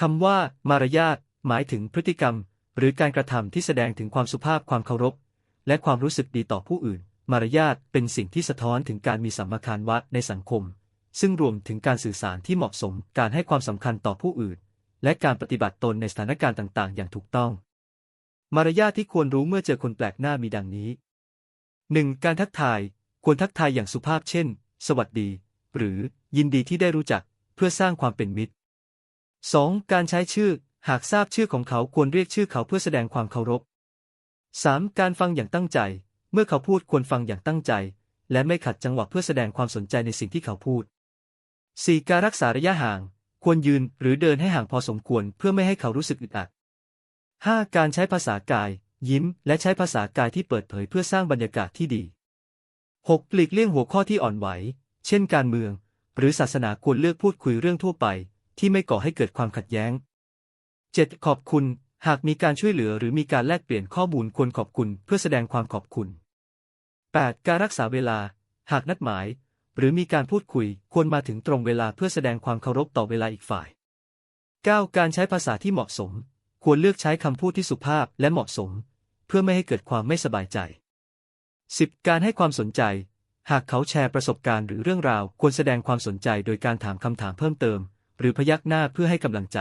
คำว่า มารยาทหมายถึงพฤติกรรม หรือการกระทำที่แสดงถึงความสุภาพความเคารพ และความรู้สึกดีต่อผู้อื่น มารยาทเป็นสิ่งที่สะท้อนถึงการมีสัมมาคารวะในสังคม ซึ่งรวมถึงการสื่อสารที่เหมาะสมการให้ความสำคัญต่อผู้อื่น และการปฏิบัติตนในสถานการณ์ต่าง ๆ อย่างถูกต้อง มารยาทที่ควรรู้เมื่อเจอคนแปลกหน้ามีดังนี้ 1. การทักทาย ควรทักทายอย่างสุภาพเช่น สวัสดี หรือยินดีที่ได้รู้จัก เพื่อสร้างความเป็นมิตร 2. การใช้ชื่อ หากทราบชื่อของเขาควรเรียกชื่อเขาเพื่อแสดงความเคารพ 3. การฟังอย่างตั้งใจ เมื่อเขาพูดควรฟังอย่างตั้งใจ และไม่ขัดจังหวะเพื่อแสดงความสนใจในสิ่งที่เขาพูด 4. การรักษาระยะห่าง ควรยืนหรือเดินให้ห่างพอสมควรเพื่อไม่ให้เขารู้สึกอึดอัด 5. การใช้ภาษากาย ยิ้ม และใช้ภาษากายที่เปิดเผยเพื่อสร้างบรรยากาศที่ดี 6. ปลีกเลี่ยงหัวข้อที่อ่อนไหว เช่นการเมือง หรือศาสนาควรเลือกพูดคุยเรื่องทั่วไป ที่ไม่ก่อให้เกิดความขัดแย้ง 7. ขอบคุณ หากมีการช่วยเหลือหรือมีการแลกเปลี่ยนข้อมูลควรขอบคุณเพื่อแสดงความขอบคุณ 8. การรักษาเวลา หากนัดหมาย หรือมีการพูดคุยควรมาถึงตรงเวลาเพื่อแสดงความเคารพต่อเวลาอีกฝ่าย 9. การใช้ภาษาที่เหมาะสม ควรเลือกใช้คำพูดที่สุภาพและเหมาะสม เพื่อไม่ให้เกิดความไม่สบายใจ 10. การให้ความสนใจ หากเขาแชร์ประสบการณ์หรือเรื่องราว ควรแสดงความสนใจโดยการถามคำถามเพิ่มเติม รือพยักหน้าเพื่อให้กำลังใจ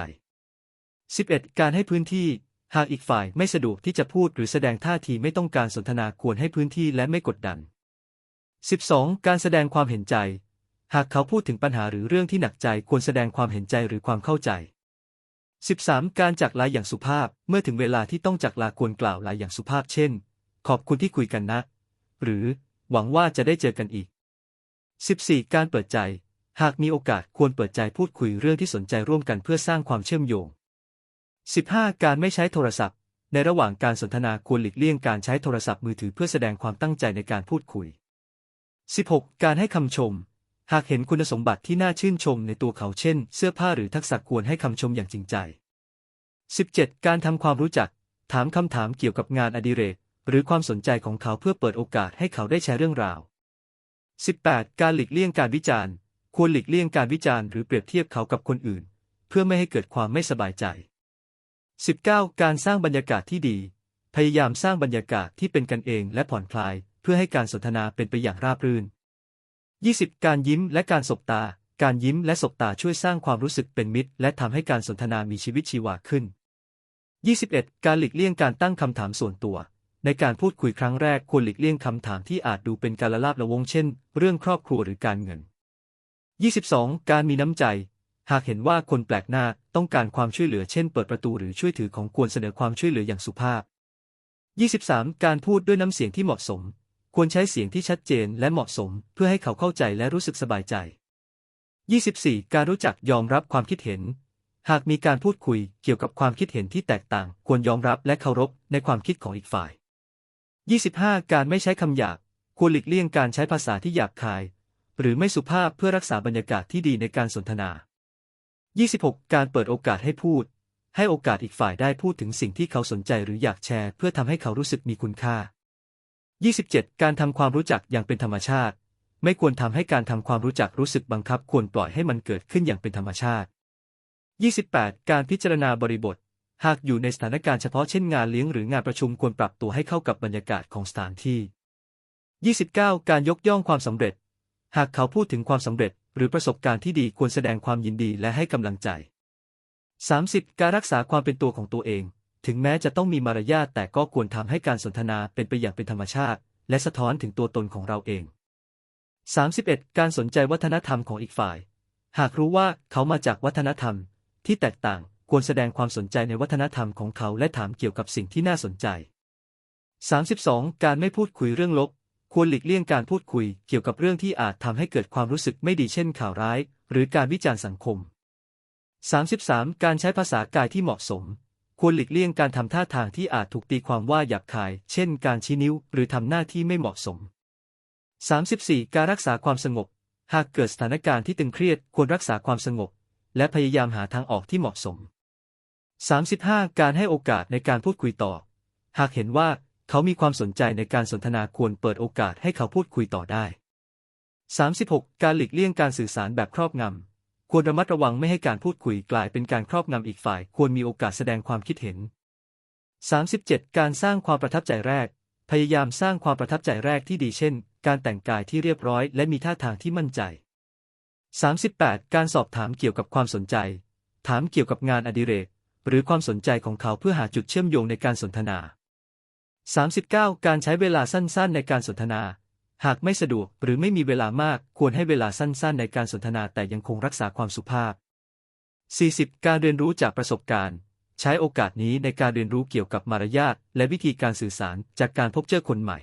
11. การให้พื้นที่ หากอีกฝ่ายไม่สะดวกที่จะพูดหรือแสดงท่าทีไม่ต้องการสนทนาควรให้พื้นที่และไม่กดดัน 12. การแสดงความเห็นใจ หากเขาพูดถึงปัญหาหรือเรื่องที่หนักใจควรแสดงความเห็นใจหรือความเข้าใจ 13. การจากลาอย่างสุภาพ เมื่อถึงเวลาที่ต้องจากลาควรกล่าวลาอย่างสุภาพเช่น ขอบคุณที่คุยกันนะ หรือ หวังว่าจะได้เจอกันอีก 14. การเปิดใจ หากมีโอกาสควรเปิดใจพูดคุยเรื่องที่สนใจร่วมกันเพื่อสร้างความเชื่อมโยง 15. การไม่ใช้โทรศัพท์ ในระหว่างการสนทนาควรหลีกเลี่ยงการใช้โทรศัพท์มือถือเพื่อแสดงความตั้งใจในการพูดคุย 16. การให้คำชม หากเห็นคุณสมบัติที่น่าชื่นชมในตัวเขาเช่น เสื้อผ้าหรือทักษะควรให้คำชมอย่างจริงใจ 17. การทำความรู้จัก ถามคำถามเกี่ยวกับงานอดิเรก หรือความสนใจของเขาเพื่อเปิดโอกาสให้เขาได้แชร์เรื่องราว 18. การหลีกเลี่ยงการวิจารณ์ ควรหลีกเลี่ยงการวิจารณ์หรือเปรียบเทียบเขากับคนอื่น เพื่อไม่ให้เกิดความไม่สบายใจ 19. การสร้างบรรยากาศที่ดี พยายามสร้างบรรยากาศที่เป็นกันเองและผ่อนคลาย เพื่อให้การสนทนาเป็นไปอย่างราบรื่น 20. การยิ้มและการสบตา การยิ้มและสบตาช่วยสร้างความรู้สึกเป็นมิตร และทำให้การสนทนามีชีวิตชีวาขึ้น 21. การหลีกเลี่ยงการตั้งคำถามส่วนตัว ในการพูดคุยครั้งแรกควรหลีกเลี่ยงคำถามที่อาจดูเป็นการละลาบละวงเช่น เรื่องครอบครัวหรือการเงิน 22. การมีน้ำใจ หากเห็นว่าคนแปลกหน้าต้องการความช่วยเหลือเช่นเปิดประตูหรือช่วยถือของควรเสนอความช่วยเหลืออย่างสุภาพ 23. การพูดด้วยน้ำเสียงที่เหมาะสม ควรใช้เสียงที่ชัดเจนและเหมาะสม เพื่อให้เขาเข้าใจและรู้สึกสบายใจ 24. การรู้จักยอมรับความคิดเห็น หากมีการพูดคุยเกี่ยวกับความคิดเห็นที่แตกต่าง ควรยอมรับและเคารพในความคิดของอีกฝ่าย 25. การไม่ใช้คำหยาบ ควรหลีกเลี่ยงการใช้ภาษาที่หยาบคาย หรือไม่สุภาพเพื่อรักษาบรรยากาศที่ดีในการสนทนา 26. การเปิดโอกาสให้พูด ให้โอกาสอีกฝ่ายได้พูดถึงสิ่งที่เขาสนใจหรืออยากแชร์ เพื่อทำให้เขารู้สึกมีคุณค่า 27. การทำความรู้จักอย่างเป็นธรรมชาติ ไม่ควรทำให้การทำความรู้จักรู้สึกบังคับ ควรปล่อยให้มันเกิดขึ้นอย่างเป็นธรรมชาติ 28. การพิจารณาบริบท หากอยู่ในสถานการณ์เฉพาะเช่นงานเลี้ยงหรืองานประชุมควรปรับตัวให้เข้ากับบรรยากาศของสถานที่ 29. การยกย่องความสำเร็จ หากเขาพูดถึงความสำเร็จหรือประสบการณ์ที่ดีควรแสดงความยินดีและให้กำลังใจ 30. การรักษาความเป็นตัวของตัวเอง ถึงแม้จะต้องมีมารยาทแต่ก็ควรทำให้การสนทนาเป็นไปอย่างเป็นธรรมชาติ และสะท้อนถึงตัวตนของเราเอง 31. การสนใจวัฒนธรรมของอีกฝ่าย หากรู้ว่าเขามาจากวัฒนธรรม ที่แตกต่างควรแสดงความสนใจในวัฒนธรรมของเขาและถามเกี่ยวกับสิ่งที่น่าสนใจ 32. การไม่พูดคุยเรื่องลบ ควรหลีกเลี่ยงการพูดคุยเกี่ยวกับเรื่องที่อาจทำให้เกิดความรู้สึกไม่ดีเช่นข่าวร้าย หรือการวิจารณ์สังคม 33. การใช้ภาษากายที่เหมาะสม ควรหลีกเลี่ยงการทำท่าทางที่อาจถูกตีความว่าหยาบคาย เช่น การชี้นิ้ว หรือทำหน้าที่ไม่เหมาะสม 34. การรักษาความสงบ หากเกิดสถานการณ์ที่ตึงเครียด ควรรักษาความสงบ และพยายามหาทางออกที่เหมาะสม 35. การให้โอกาสในการพูดคุยต่อ หากเห็นว่า เขามีความสนใจในการสนทนาควรเปิดโอกาสให้เขาพูดคุยต่อได้ 36. การหลีกเลี่ยงการสื่อสารแบบครอบงำ ควรระมัดระวังไม่ให้การพูดคุยกลายเป็นการครอบงำอีกฝ่าย ควรมีโอกาสแสดงความคิดเห็น 37 การสร้างความประทับใจแรก พยายามสร้างความประทับใจแรกที่ดีเช่น การแต่งกายที่เรียบร้อยและมีท่าทางที่มั่นใจ 38 การสอบถามเกี่ยวกับความสนใจ ถามเกี่ยวกับงานอดิเรก หรือความสนใจของเขาเพื่อหาจุดเชื่อมโยงในการสนทนา 39 การใช้เวลาสั้นๆ ในการสนทนา หากไม่สะดวกหรือไม่มีเวลามากควรให้เวลาสั้นๆ ในการสนทนาแต่ยังคงรักษาความสุภาพ 40 การเรียนรู้จากประสบการณ์ ใช้โอกาสนี้ในการเรียนรู้เกี่ยวกับมารยาทและวิธีการสื่อสารจากการพบเจอคนใหม่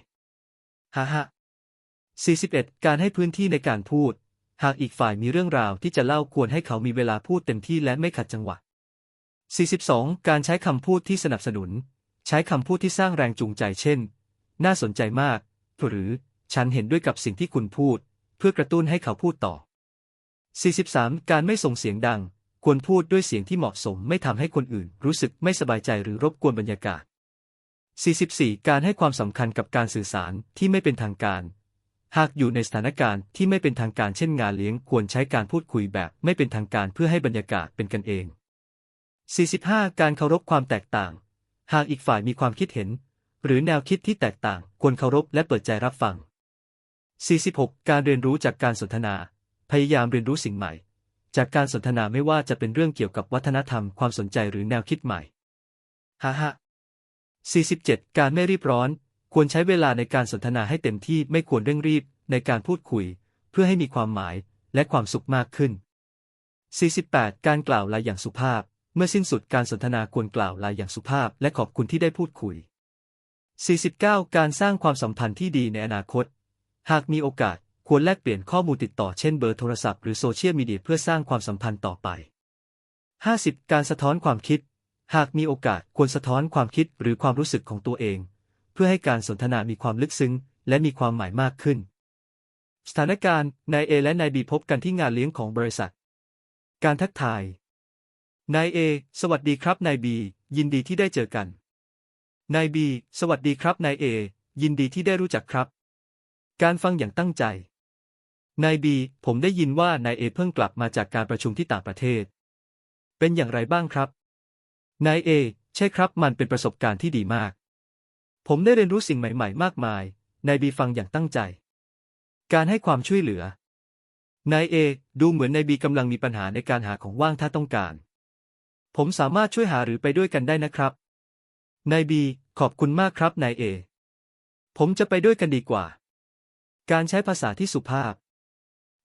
ฮ่าฮ่า41 การให้พื้นที่ในการพูด หากอีกฝ่ายมีเรื่องราวที่จะเล่าควรให้เขามีเวลาพูดเต็มที่และไม่ขัดจังหวะ 42 การใช้คำพูดที่สนับสนุน ใช้คำพูดที่สร้างแรงจูงใจเช่น น่าสนใจมาก หรือ ฉันเห็นด้วยกับสิ่งที่คุณพูด เพื่อกระตุ้นให้เขาพูดต่อ 43 การไม่ส่งเสียงดัง ควรพูดด้วยเสียงที่เหมาะสมไม่ทำให้คนอื่น รู้สึกไม่สบายใจหรือรบกวนบรรยากาศ 44 การให้ความสำคัญกับการสื่อสารที่ไม่เป็นทางการ หากอยู่ในสถานการณ์ที่ไม่เป็นทางการเช่นงานเลี้ยง ควรใช้การพูดคุยแบบไม่เป็นทางการเพื่อให้บรรยากาศเป็นกันเอง 45 การเคารพความแตกต่าง หากอีกฝ่ายมีความคิดเห็น หรือแนวคิดที่แตกต่าง ควรเคารพและเปิดใจรับฟัง 46 การเรียนรู้จากการสนทนา พยายามเรียนรู้สิ่งใหม่ จากการสนทนาไม่ว่าจะเป็นเรื่องเกี่ยวกับวัฒนธรรมความสนใจหรือแนวคิดใหม่ฮ่าฮ่า47 การไม่รีบร้อน ควรใช้เวลาในการสนทนาให้เต็มที่ไม่ควรเร่งรีบในการพูดคุย เพื่อให้มีความหมายและความสุขมากขึ้น 48 การกล่าวลาอย่างสุภาพ เมื่อสิ้นสุดการสนทนาควรกล่าวลาอย่างสุภาพและขอบคุณที่ได้พูดคุย 49 การสร้างความสัมพันธ์ที่ดีในอนาคต หากมีโอกาสควรแลกเปลี่ยนข้อมูลติดต่อเช่นเบอร์โทรศัพท์หรือโซเชียลมีเดียเพื่อสร้างความสัมพันธ์ต่อไป 50 การสะท้อนความคิด หากมีโอกาสควรสะท้อนความคิดหรือความรู้สึกของตัวเอง เพื่อให้การสนทนามีความลึกซึ้ง และมีความหมายมากขึ้น สถานการณ์นายเอและนายบีพบกันที่งานเลี้ยงของบริษัท การทักทาย นายเอ สวัสดีครับนายบี ยินดีที่ได้เจอกัน นายบี สวัสดีครับนายเอ ยินดีที่ได้รู้จักครับ การฟังอย่างตั้งใจ นายบี ผมได้ยินว่านายเอเพิ่งกลับมาจากการประชุมที่ต่างประเทศ เป็นอย่างไรบ้างครับ นายเอ ใช่ครับ มันเป็นประสบการณ์ที่ดีมาก ผมได้เรียนรู้สิ่งใหม่ ๆ มากมาย นายบีฟังอย่างตั้งใจ การให้ความช่วยเหลือ นายเอ ดูเหมือนนายบีกำลังมีปัญหาในการหาของว่างถ้าต้องการ ผมสามารถช่วยหาหรือไปด้วยกันได้นะครับ นายบี ขอบคุณมากครับนายเอ ผมจะไปด้วยกันดีกว่า การใช้ภาษาที่สุภาพ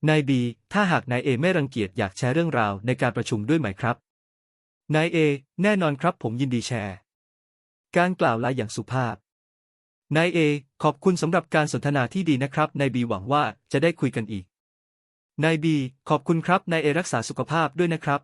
นายบี ถ้าหากนายเอไม่รังเกียจอยากแชร์เรื่องราวในการประชุมด้วยไหมครับ นายเอ แน่นอนครับผมยินดีแชร์ การกล่าวลาอย่างสุภาพ นายเอ ขอบคุณสำหรับการสนทนาที่ดีนะครับ นายบีหวังว่าจะได้คุยกันอีก นายบี ขอบคุณครับ นายเอรักษาสุขภาพด้วยนะครับ